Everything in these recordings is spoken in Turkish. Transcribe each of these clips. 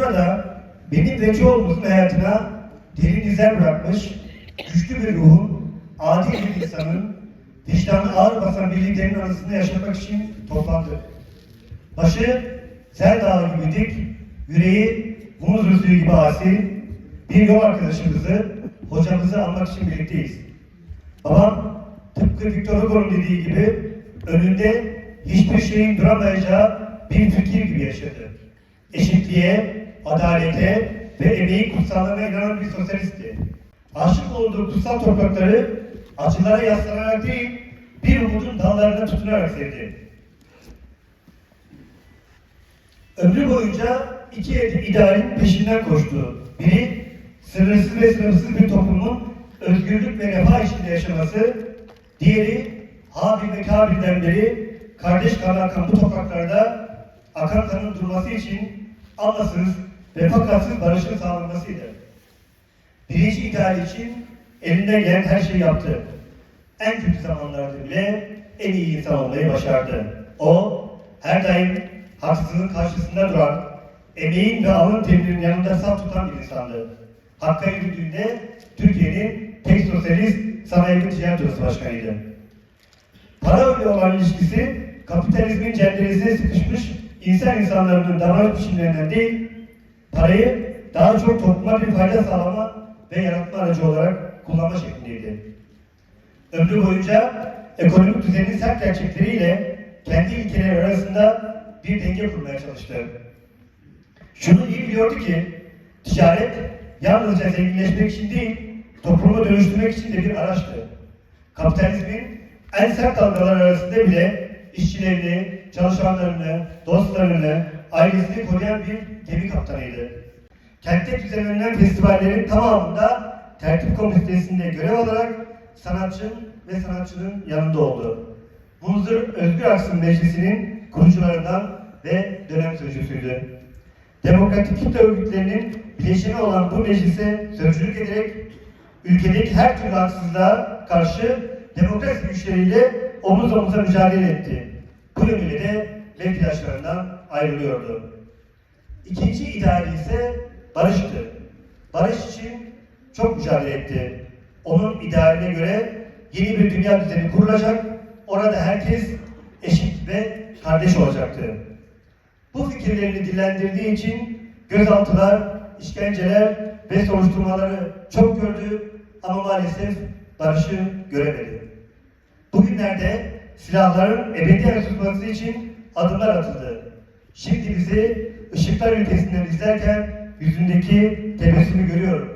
burada benim ve çoğumuzun hayatına derin izler bırakmış, güçlü bir ruhun, adil bir insanın, vicdanı ağır basan bir liderin arasında yaşamak için toplandı. Başı zer dağı gibi dik, yüreği muz rüzgü gibi asi, bir yol arkadaşımızı, hocamızı almak için birlikteyiz. Babam tıpkı Victor Hugo'nun dediği gibi önünde hiçbir şeyin duramayacağı bir fikir gibi yaşadı. Eşitliğe, adalete ve emeğin kutsallığına inanan bir sosyalistti. Aşık olduğu kutsal toprakları acılara yaslanarak değil, bir umudun dallarına tutunarak sevdi. Ömrü boyunca iki idealin peşinden koştu. Biri sınırsız ve sınırsız bir toplumun özgürlük ve refah içinde yaşaması, diğeri Habil ve Kabil'den beri kardeş kanı akan bu topraklarda akan kanın durması için Allahsız fakatsız barışın sağlanmasıydı. Birinci ideal için elinden gelen her şeyi yaptı. En kötü zamanlarda bile en iyi insan olmayı başardı. O her daim haksızlığın karşısında duran, emeğin ve alın terinin yanında saf tutan bir insandı. Hakka yürüdüğünde Türkiye'nin tek sosyalist sanayi ticaret başkanıydı. Para ile olan ilişkisi kapitalizmin cenderesine sıkışmış insan insanlarının davranış biçimlerinden değil, parayı daha çok topluma bir fayda sağlama ve yaratma aracı olarak kullanma şeklindeydi. Ömrü boyunca ekonomik düzenin sert gerçekleriyle kendi ilkeleri arasında bir denge kurmaya çalıştı. Şunu iyi biliyordu ki ticaret yalnızca zenginleşmek için değil, toplumu dönüştürmek için de bir araçtı. Kapitalizmin en sert dalgalar arasında bile işçilerini, çalışanlarını, dostlarını, ailesini koruyan bir gemi kaptanıydı. Kentte düzenlenen festivallerin tamamında tertip komitesinde görev alarak sanatçının ve sanatçının yanında oldu. Munzur Özgür Aksın Meclisi'nin kurucularından ve dönem sözcüsüydü. Demokratik kitle örgütlerinin bileşeni olan bu meclise sözcülük ederek ülkedeki her türlü haksızlığa karşı demokrasi güçleriyle omuz omuza mücadele etti. Bu yönüyle de mevkidaşlarından ayrılıyordu. İkinci ideali ise barıştı. Barış için çok mücadele etti. Onun idealine göre yeni bir dünya düzeni kurulacak, orada herkes eşit ve kardeş olacaktı. Bu fikirlerini dillendirdiği için gözaltılar, işkenceler ve soruşturmaları çok gördü ama maalesef barışı göremedi. Bugünlerde silahların ebedi tutması için adımlar atıldı. Şimdi bizi ışıklar ülkesinden izlerken yüzündeki tebessümü görüyorum.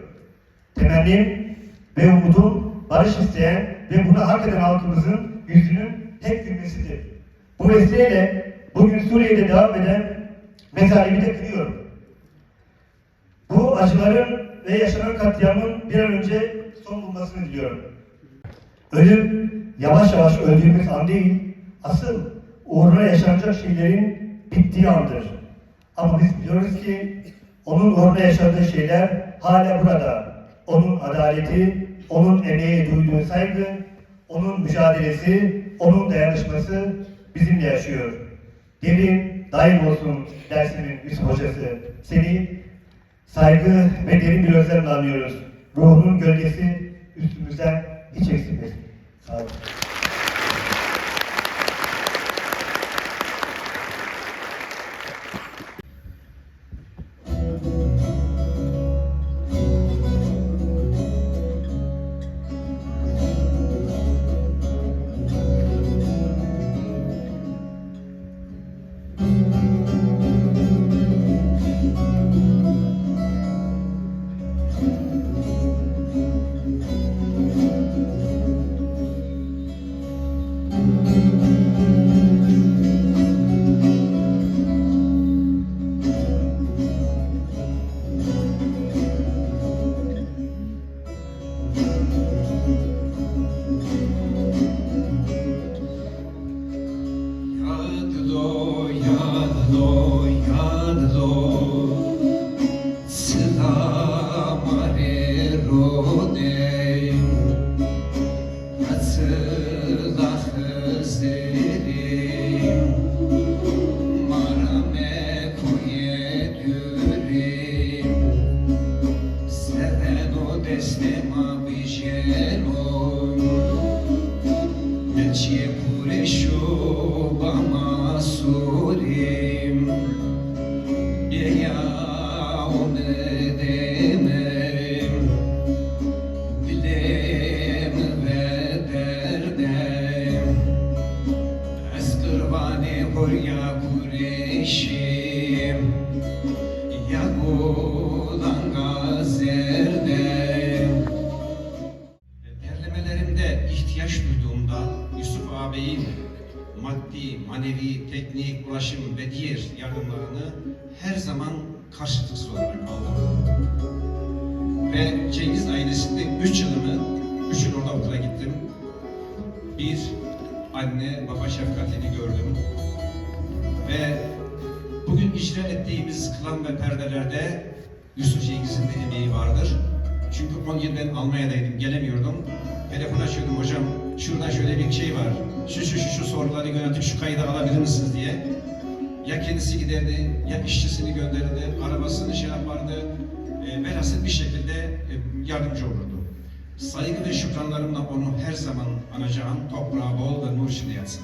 Temennim ve umudum barış isteyen ve bunu hak eden halkımızın yüzünün tek gülmesidir. Bu vesileyle bugün Suriye'de devam eden mesalimi de kınıyorum. Bu acıların ve yaşanan katliamın bir an önce son bulmasını diliyorum. Ölüm yavaş yavaş öldüğümüz an değil, asıl uğruna yaşanacak şeylerin bittiği andır. Ama biz biliyoruz ki onun uğruna yaşadığı şeyler hala burada. Onun adaleti, onun emeğe duyduğu saygı, onun mücadelesi, onun dayanışması bizimle yaşıyor. Derin, daim olsun dersimin üst hocası. Seni saygı ve derin bir özlemle anıyoruz. Ruhunun gölgesi üstümüzden hiç eksilmesin. Sağ olun. Adonai, Adonai, Adonai. पुरे शो सुरे Yusuf ağabeyin maddi, manevi, teknik, ulaşım ve diğer yardımlarını her zaman karşılıksız olarak aldım. Ve Cengiz ailesinde üç yılımı, üç yıl orada okula gittim. Bir, anne baba şefkatini gördüm. Ve bugün icra ettiğimiz klan ve perdelerde Yusuf Cengiz'in de emeği vardır. Çünkü 10 yıl Almanya'daydım, gelemiyordum. Telefon açıyordum hocam, şuradan şöyle bir şey var. Şu şu şu şu soruları yöneltip şu kaydı alabilir misiniz diye. Ya kendisi giderdi, ya işçisini gönderirdi, arabasını şey yapardı. E, velhasıl bir şekilde e, yardımcı olurdu. Saygı ve şükranlarımla onu her zaman anacağım. Toprağı bol ve nur içinde yatsın.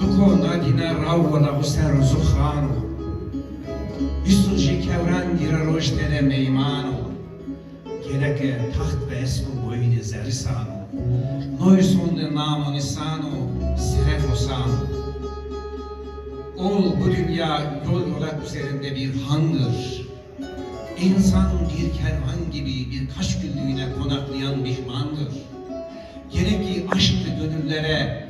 Duko nadina ravvala usero zukhano Yusuf kevran dira rojdere meymano Gereke taht ve esku boyni zerisano Noysonde namo nisano Sirefosano Ol bu dünya yol yolak üzerinde bir handır. İnsan bir kervan gibi birkaç günlüğüne konaklayan mihmandır. Gerek ki aşklı gönüllere